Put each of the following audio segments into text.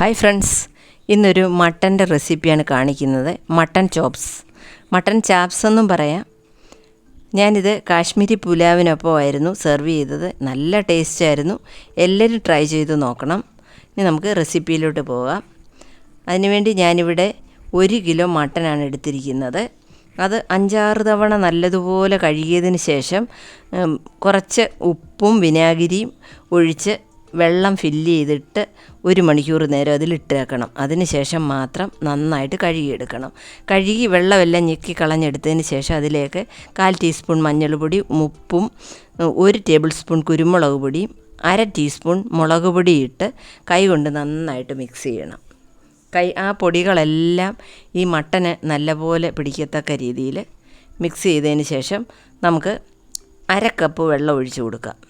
Hi friends ഇന്നൊരു മട്ടന്റെ റെസിപ്പിയാണ് കാണിക്കുന്നത്. Mutton chops. മട്ടൻ ചാപ്സ് എന്നും പറയാം. ഞാനിത് കാശ്മീരി പുലാവിനൊപ്പമായിരുന്നു സെർവ് ചെയ്തത്. നല്ല ടേസ്റ്റ് ആയിരുന്നു. എല്ലാവരും ട്രൈ ചെയ്ത് നോക്കണം. ഇനി നമുക്ക് റെസിപ്പിയിലോട്ട് പോകാം. അതിനുവേണ്ടി ഞാനിവിടെ ഒരു കിലോ മട്ടനാണ് എടുത്തിരിക്കുന്നത്. അത് അഞ്ചാറ് തവണ നല്ലതുപോലെ കഴുകിയതിന് ശേഷം കുറച്ച് ഉപ്പും വിനാഗിരിയും ഒഴിച്ച് വെള്ളം ഫില്ല് ചെയ്തിട്ട് ഒരു മണിക്കൂർ നേരം അതിലിട്ട് വെക്കണം. അതിന് ശേഷം മാത്രം നന്നായിട്ട് കഴുകിയെടുക്കണം. കഴുകി വെള്ളമെല്ലാം ഞെക്കി കളഞ്ഞെടുത്തതിന് ശേഷം അതിലേക്ക് കാൽ ടീസ്പൂൺ മഞ്ഞൾപ്പൊടി ഉപ്പും ഒരു ടേബിൾ സ്പൂൺ കുരുമുളക് പൊടിയും അര ടീസ്പൂൺ മുളക് പൊടി ഇട്ട് കൈ കൊണ്ട് നന്നായിട്ട് മിക്സ് ചെയ്യണം. കൈ ആ പൊടികളെല്ലാം ഈ മട്ടന് നല്ലപോലെ പിടിക്കത്തക്ക രീതിയിൽ മിക്സ് ചെയ്തതിന് ശേഷം നമുക്ക് അര കപ്പ് വെള്ളം ഒഴിച്ച് കൊടുക്കാം.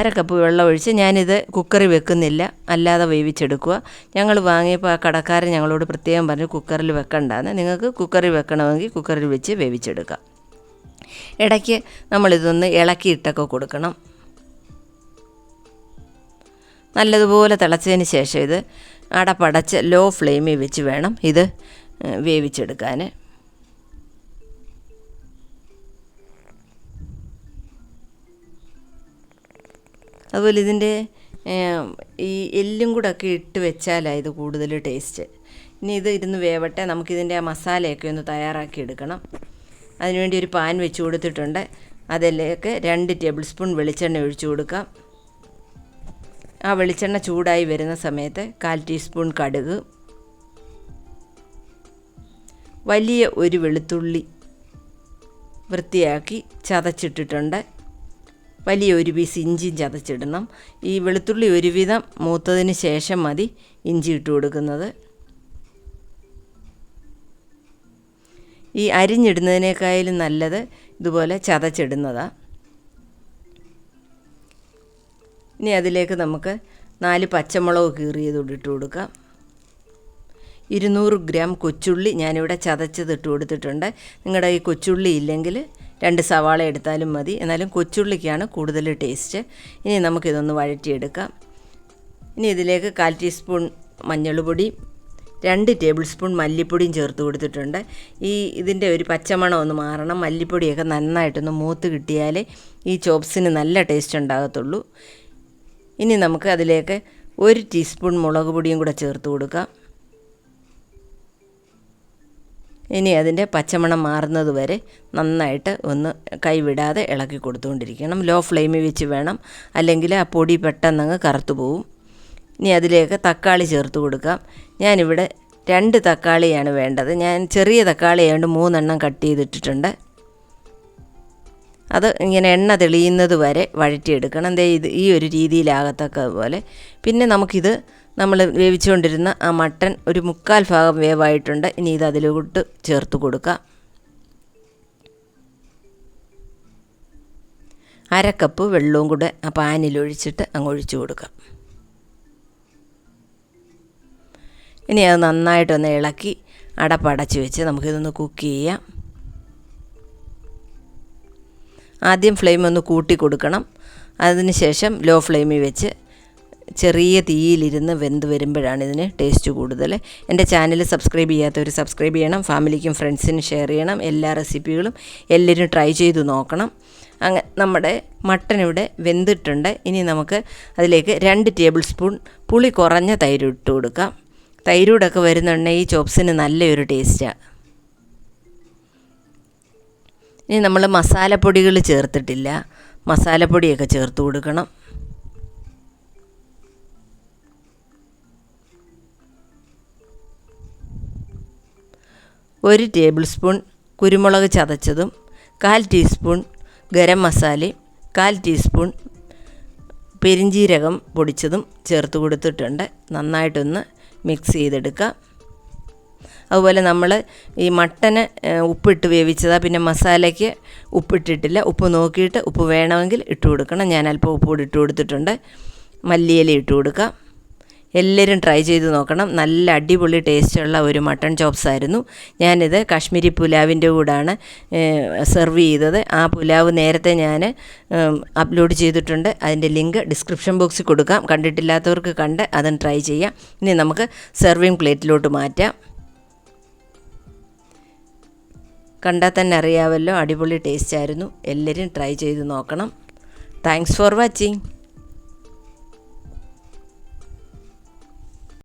അര കപ്പ് വെള്ളം ഒഴിച്ച് ഞാനിത് കുക്കറിൽ വെക്കുന്നില്ല. അല്ലാതെ വേവിച്ചെടുക്കുക. ഞങ്ങൾ വാങ്ങിയപ്പോൾ ആ കടക്കാരൻ ഞങ്ങളോട് പ്രത്യേകം പറഞ്ഞു കുക്കറിൽ വെക്കണ്ടാന്ന്. നിങ്ങൾക്ക് കുക്കറിൽ വെക്കണമെങ്കിൽ കുക്കറിൽ വെച്ച് വേവിച്ചെടുക്കാം ഇടയ്ക്ക് നമ്മളിതൊന്ന് ഇളക്കിയിട്ടൊക്കെ കൊടുക്കണം. നല്ലതുപോലെ തിളച്ചതിന് ശേഷം ഇത് അടപ്പടച്ച് ലോ ഫ്ലെയിമിൽ വെച്ച് വേണം ഇത് വേവിച്ചെടുക്കാൻ അതുപോലെ ഇതിന്റെ ഈ എല്ലും കൂടെ ഒക്കെ ഇട്ട് വെച്ചാലാണ് ഇത് കൂടുതൽ ടേസ്റ്റ്. ഇനി ഇത് ഇരുന്ന് വേവട്ടെ നമുക്കിതിന്റെ ആ മസാലയൊക്കെ ഒന്ന് തയ്യാറാക്കി എടുക്കണം. അതിനുവേണ്ടി ഒരു പാൻ വെച്ച് കൊടുത്തിട്ടുണ്ട്. അതിലേക്ക് രണ്ട് ടേബിൾ സ്പൂൺ വെളിച്ചെണ്ണ ഒഴിച്ചു കൊടുക്കാം. ആ വെളിച്ചെണ്ണ ചൂടായി വരുന്ന സമയത്ത് കാൽ ടീസ്പൂൺ കടുക് വലിയ ഒരു വെളുത്തുള്ളി വൃത്തിയാക്കി ചതച്ചിട്ടിട്ടുണ്ട്. വലിയ ഒരു പീസ് ഇഞ്ചിയും ചതച്ചിടണം. ഈ വെളുത്തുള്ളി ഒരുവിധം മൂത്തതിന് ശേഷം മതി ഇഞ്ചി ഇട്ട് കൊടുക്കുന്നത്. ഈ അരിഞ്ഞിടുന്നതിനേക്കാളും നല്ലത് ഇതുപോലെ ചതച്ചിടുന്നതാണ് ഇനി അതിലേക്ക് നമുക്ക് നാല് പച്ചമുളക് കീറിയത് ഇട്ട് കൊടുക്കാം. ഇരുന്നൂറ് ഗ്രാം കൊച്ചുള്ളി ഞാനിവിടെ ചതച്ചത് ഇട്ട് കൊടുത്തിട്ടുണ്ട്. നിങ്ങളുടെ ഈ കൊച്ചുള്ളി ഇല്ലെങ്കിൽ രണ്ട് സവാള എടുത്താലും മതി. എന്നാലും കൊച്ചുള്ളിക്കാണ് കൂടുതൽ ടേസ്റ്റ് ഇനി നമുക്കിതൊന്ന് വഴറ്റിയെടുക്കാം. ഇനി ഇതിലേക്ക് കാൽ ടീസ്പൂൺ മഞ്ഞൾപ്പൊടി രണ്ട് ടേബിൾ സ്പൂൺ മല്ലിപ്പൊടിയും ചേർത്ത് കൊടുത്തിട്ടുണ്ട്. ഈ ഇതിന്റെ ഒരു പച്ചമണം ഒന്ന് മാറണം. മല്ലിപ്പൊടിയൊക്കെ നന്നായിട്ടൊന്ന് മൂത്ത് കിട്ടിയാലേ ഈ ചോപ്സിന് നല്ല ടേസ്റ്റ് ഉണ്ടാകത്തുള്ളൂ. ഇനി നമുക്ക് അതിലേക്ക് ഒരു ടീസ്പൂൺ മുളക് പൊടിയും കൂടെ ചേർത്ത് കൊടുക്കാം. ഇനി അതിന്റെ പച്ചമണം മാറുന്നത് വരെ നന്നായിട്ട് ഒന്ന് കൈവിടാതെ ഇളക്കി കൊടുത്തുകൊണ്ടിരിക്കണം. ലോ ഫ്ലെയിമിൽ വെച്ച് വേണം. അല്ലെങ്കിൽ ആ പൊടി പെട്ടെന്നങ്ങ് കറുത്തു പോവും. ഇനി അതിലേക്ക് തക്കാളി ചേർത്ത് കൊടുക്കാം. ഞാനിവിടെ രണ്ട് തക്കാളിയാണ് വേണ്ടത്. ഞാൻ ചെറിയ തക്കാളി ആയതുകൊണ്ട് മൂന്നെണ്ണം കട്ട് ചെയ്തിട്ടിട്ടുണ്ട്. അത് ഇങ്ങനെ എണ്ണ തെളിയുന്നത് വരെ വഴറ്റിയെടുക്കണം. ദേ ഇത് ഈ ഒരു രീതിയിലാകത്തക്ക പോലെ. പിന്നെ നമുക്കിത് നമ്മൾ വേവിച്ചുകൊണ്ടിരുന്ന ആ മട്ടൻ ഒരു മുക്കാൽ ഭാഗം വേവായിട്ടുണ്ട്. ഇനി ഇത് അതിലോട്ട് ചേർത്ത് കൊടുക്കുക അരക്കപ്പ് കപ്പ് വെള്ളവും കൂടെ ആ പാനിലൊഴിച്ചിട്ട് അങ്ങ് ഒഴിച്ചു കൊടുക്കാം. ഇനി അത് നന്നായിട്ടൊന്ന് ഇളക്കി അടപ്പടച്ച് വെച്ച് നമുക്കിതൊന്ന് കുക്ക് ചെയ്യാം. ആദ്യം ഫ്ലെയിം ഒന്ന് കൂട്ടി കൊടുക്കണം. അതിനുശേഷം ലോ ഫ്ലെയിമിൽ വെച്ച് ചെറിയ തീയിലിരുന്ന് വെന്ത് വരുമ്പോഴാണ് ഇതിന് ടേസ്റ്റ് കൂടുതൽ എന്റെ ചാനൽ സബ്സ്ക്രൈബ് ചെയ്യാത്തവർ സബ്സ്ക്രൈബ് ചെയ്യണം. ഫാമിലിക്കും ഫ്രണ്ട്സിനും ഷെയർ ചെയ്യണം. എല്ലാ റെസിപ്പികളും എല്ലാവരും ട്രൈ ചെയ്ത് നോക്കണം. അങ്ങനെ നമ്മുടെ മട്ടൻ ഇവിടെ വെന്തിട്ടുണ്ട്. ഇനി നമുക്ക് അതിലേക്ക് രണ്ട് ടേബിൾ സ്പൂൺ പുളി കുറഞ്ഞ തൈര് കൊടുക്കാം. തൈരൂടൊക്കെ വരുന്നുണ്ടെങ്കിൽ ഈ ചോപ്സിന് നല്ലൊരു ടേസ്റ്റാണ് ഇനി നമ്മൾ മസാലപ്പൊടികൾ ചേർത്തിട്ടില്ല. മസാലപ്പൊടിയൊക്കെ ചേർത്ത് കൊടുക്കണം. ഒരു ടേബിൾ സ്പൂൺ കുരുമുളക് ചതച്ചതും കാൽ ടീസ്പൂൺ ഗരം മസാലയും കാൽ ടീസ്പൂൺ പെരിഞ്ജീരകം പൊടിച്ചതും ചേർത്ത് കൊടുത്തിട്ടുണ്ട്. നന്നായിട്ടൊന്ന് മിക്സ് ചെയ്തെടുക്കാം. അതുപോലെ നമ്മൾ ഈ മട്ടന് ഉപ്പിട്ട് വേവിച്ചതാണ് പിന്നെ മസാലയ്ക്ക് ഉപ്പിട്ടിട്ടില്ല. ഉപ്പ് നോക്കിയിട്ട് ഉപ്പ് വേണമെങ്കിൽ ഇട്ട് കൊടുക്കണം. ഞാൻ അല്പം ഉപ്പ് കൂടി ഇട്ട് കൊടുത്തിട്ടുണ്ട്. മല്ലിയില ഇട്ട് കൊടുക്കാം. എല്ലാവരും ട്രൈ ചെയ്ത് നോക്കണം. നല്ല അടിപൊളി ടേസ്റ്റുള്ള ഒരു മട്ടൺ ചോപ്സ് ആയിരുന്നു. ഞാനിത് കാശ്മീരി പുലാവിന്റെ കൂടാണ് സെർവ് ചെയ്തത്. ആ പുലാവ് നേരത്തെ ഞാൻ അപ്ലോഡ് ചെയ്തിട്ടുണ്ട്. അതിന്റെ ലിങ്ക് ഡിസ്ക്രിപ്ഷൻ ബോക്സിൽ കൊടുക്കാം. കണ്ടിട്ടില്ലാത്തവർക്ക് കണ്ട് അതും ട്രൈ ചെയ്യാം. ഇനി നമുക്ക് സെർവിങ് പ്ലേറ്റിലോട്ട് മാറ്റാം. കണ്ടാൽ തന്നെ അറിയാമല്ലോ അടിപൊളി ടേസ്റ്റ് ആയിരുന്നു. എല്ലാവരും ട്രൈ ചെയ്ത് നോക്കണം. Thanks for watching